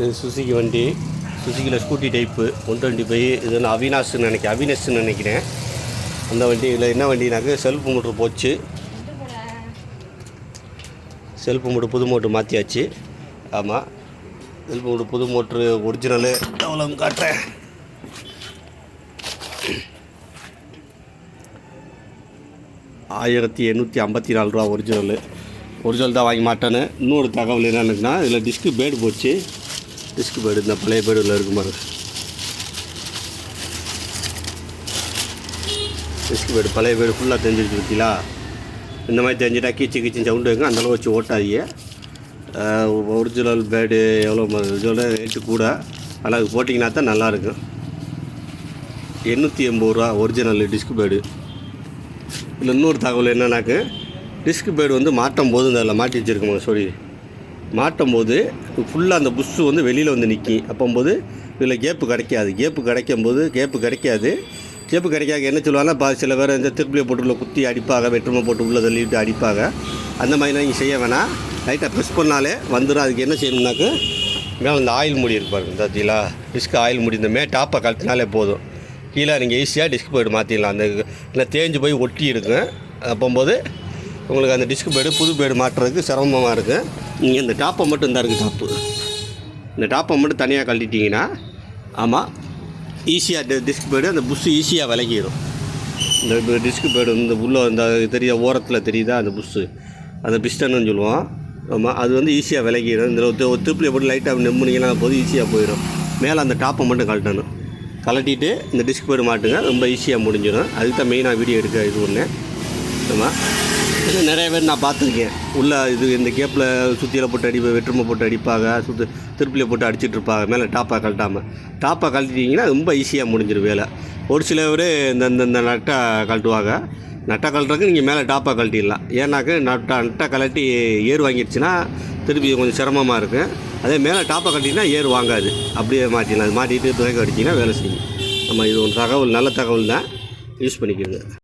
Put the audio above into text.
இது சுசுகி வண்டி சுசுகியில் Scooty type one twenty five இது வந்து அவினாஷ்னு நினைக்கிறேன் அவினஸ்ன்னு நினைக்கிறேன். அந்த வண்டி இதில் என்ன வண்டினாக்க செல்ஃப் மோட்ரு போச்சு. செல்ஃப் மோட்ரு புது மோட்ரு மாற்றியாச்சு ஆமாம் செல்ஃப் மோட்ரு புது மோட்ரு ஒரிஜினலு எவ்வளோ காட்டுறேன். ஆயிரத்தி எண்ணூற்றி ஐம்பத்தி நாலு ரூபா ஒரிஜினலு ஒரிஜினல் தான் வாங்கி மாட்டேன்னு. இன்னொரு தகவல் என்னன்னுக்குன்னா இதில் டிஸ்க்கு பேடு போச்சு. டிஸ்க் பேடு இந்த பழைய பேடில் இருக்கும் பாருங்க டிஸ்க் பேடு பழைய பேடு ஃபுல்லாக தெரிஞ்சிருச்சு பார்த்தீங்களா இந்த மாதிரி தெரிஞ்சிட்டா கீச்சு கீச்சு சவுண்டு வைங்க அந்தளவு வச்சு ஓட்டாதீங்க. ஒரிஜினல் பேடு எவ்வளோ ஒரிஜினல் ரேட்டு கூட. ஆனால் அது போட்டிங்கன்னா தான் நல்லாயிருக்கும். எண்ணூற்றி எண்பது ரூபா ஒரிஜினல் டிஸ்க் பேடு இதில் இன்னொரு தகவல் என்னன்னாக்கு டிஸ்க் பேடு வந்து மாட்டும் போது இந்த அதில் மாட்டி வச்சுருக்கோம் சாரி மாட்டும் போது ஃபுல்லாக அந்த புஷ்ஷு வந்து வெளியில் வந்து நிற்கும் அப்போம்போது இதில் கேப்பு கிடைக்காது. கேப்பு கிடைக்கும் போது கேப்பு கிடைக்காது. கேப்பு கிடைக்காது என்ன சொல்லுவாங்கன்னா பா சில பேர் இந்த திருப்பியை போட்டு உள்ள குத்தி அடிப்பாங்க வெற்றுமை போட்டு உள்ளே தள்ளிட்டு அடிப்பாங்க அந்த மாதிரிலாம் நீங்கள் செய்ய வேணாம். லைட்டாக ப்ரெஸ் பண்ணாலே வந்துடும் அதுக்கு என்ன செய்யணும்னாக்கு மேலே இந்த ஆயில் முடி இருப்பாருங்க பார்த்தீங்களா டிஸ்க் ஆயில் முடி இந்த மே டாப்பை கழட்டினாலே போதும். கீழே நீங்கள் ஈஸியாக டிஸ்க் பேடு மாற்றிடலாம் அந்த இல்லை தேஞ்சு போய் ஒட்டி இருக்கும். அப்போம்போது உங்களுக்கு அந்த டிஸ்க் பேடு புது பேடு மாட்டுறதுக்கு சிரமமாக இருக்குது நீங்கள் இந்த டாப்பை மட்டும் தான் இருக்குது டாப்பு. இந்த டாப்பை மட்டும் தனியாக கழட்டிட்டிங்கன்னா ஆமாம் ஈஸியாக டிஸ்க் பேடு அந்த புஷ்ஷு ஈஸியாக விலகிடும் இந்த டிஸ்க் பேடு இந்த உள்ளே இந்த தெரிய ஓரத்தில் தெரியுதா அந்த புஷ்ஷு அந்த பிஸ்டன்னு சொல்லுவோம். ஆமாம் அது வந்து ஈஸியாக விலகிடும் இந்த ஒரு எப்படி திருப்பில் போட்டு லைட்டாக நெம்புனீங்கன்னா போது ஈஸியாக போயிடும். மேலே அந்த டாப்பை மட்டும் கழட்டணும். கழட்டிட்டு இந்த டிஸ்க் பேடு மாட்டுங்க ரொம்ப ஈஸியாக முடிஞ்சிடும். அதுக்கு தான் மெயினாக வீடியோ எடுக்க இது ஒன்று ஆமாம் நிறைய பேர் நான் பார்த்துருக்கேன். உள்ளே இது இந்த கேப்பில் சுற்றியில் போட்டு அடிப்பா வெற்றுமை போட்டு அடிப்பாங்க சுற்று திருப்பியில் போட்டு அடிச்சுட்டு இருப்பாங்க மேலே டாப்பாக கழட்டாமல் டாப்பாக கழட்டிட்டிங்கன்னா ரொம்ப ஈஸியாக முடிஞ்சிடும் வேலை. ஒரு சில பேர் இந்த இந்த நட்டை கழட்டுவாங்க. நட்டை கழட்டுறதுக்கு நீங்கள் மேலே டாப்பாக கழட்டிடலாம். ஏன்னாக்க நட்டா நட்டை கழட்டி ஏர் வாங்கிடுச்சுன்னா திருப்பி கொஞ்சம் சிரமமாக இருக்கும் அதே மேலே டாப்பாக கழட்டிங்கன்னா ஏர் வாங்காது. அப்படியே மாற்றிடலாம். அது மாட்டிட்டு துவைக்க அடிச்சிங்கன்னா வேலை செய்யும். நம்ம இது ஒரு தகவல் நல்ல தகவல் தான். யூஸ் பண்ணிக்கிறது